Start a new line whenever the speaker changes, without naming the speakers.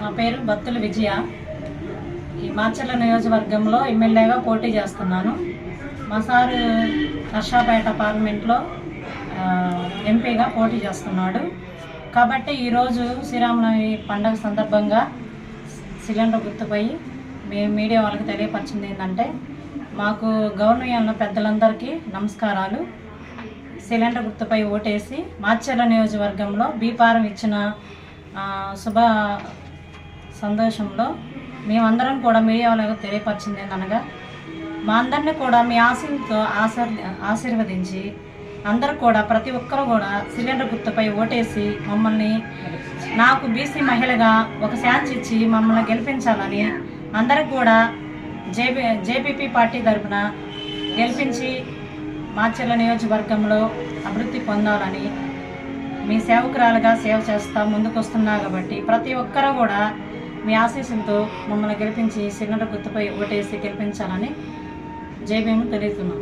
నా పేరు బత్తుల విజయ. ఈ మాచర్ల నియోజకవర్గంలో ఎమ్మెల్యేగా పోటీ చేస్తున్నాను. మా సారు నర్షాపేట పార్లమెంట్లో ఎంపీగా పోటీ చేస్తున్నాడు. కాబట్టి ఈరోజు శ్రీరామనవమి పండగ సందర్భంగా సిలిండర్ గుర్తుపోయి మేము మీడియా వాళ్ళకి తెలియపరిచింది ఏంటంటే మాకు గవర్నమెంట్ పెద్దలందరికీ నమస్కారాలు. సిలిండర్ గుర్తుపై ఓటేసి మాచర్ల నియోజకవర్గంలో బీపారం ఇచ్చిన శుభ సంతోషంలో మేమందరం కూడా మీడియా వాళ్ళకు తెలియపరిచింది ఏంటనగా మా అందరినీ కూడా మీ ఆశలతో ఆశీర్ ఆశీర్వదించి అందరూ కూడా ప్రతి ఒక్కరు కూడా సిలిండర్ గుర్తుపై ఓటేసి మమ్మల్ని నాకు బీసీ మహిళగా ఒక ఛాన్స్ ఇచ్చి మమ్మల్ని గెలిపించాలని అందరికి కూడా జేబీ జేపీపీ పార్టీ తరఫున గెలిపించి మాచర్ల నియోజకవర్గంలో అభివృద్ధి పొందాలని మీ సేవకురాలుగా సేవ చేస్తా ముందుకొస్తున్నా కాబట్టి ప్రతి ఒక్కరూ కూడా మీ ఆశీస్సులతో మమ్మల్ని గెలిపించి సిలిండర్ గుర్తుపై ఓటేసి గెలిపించాలని జేబీఎం భీము తెలియజేస్తున్నాం.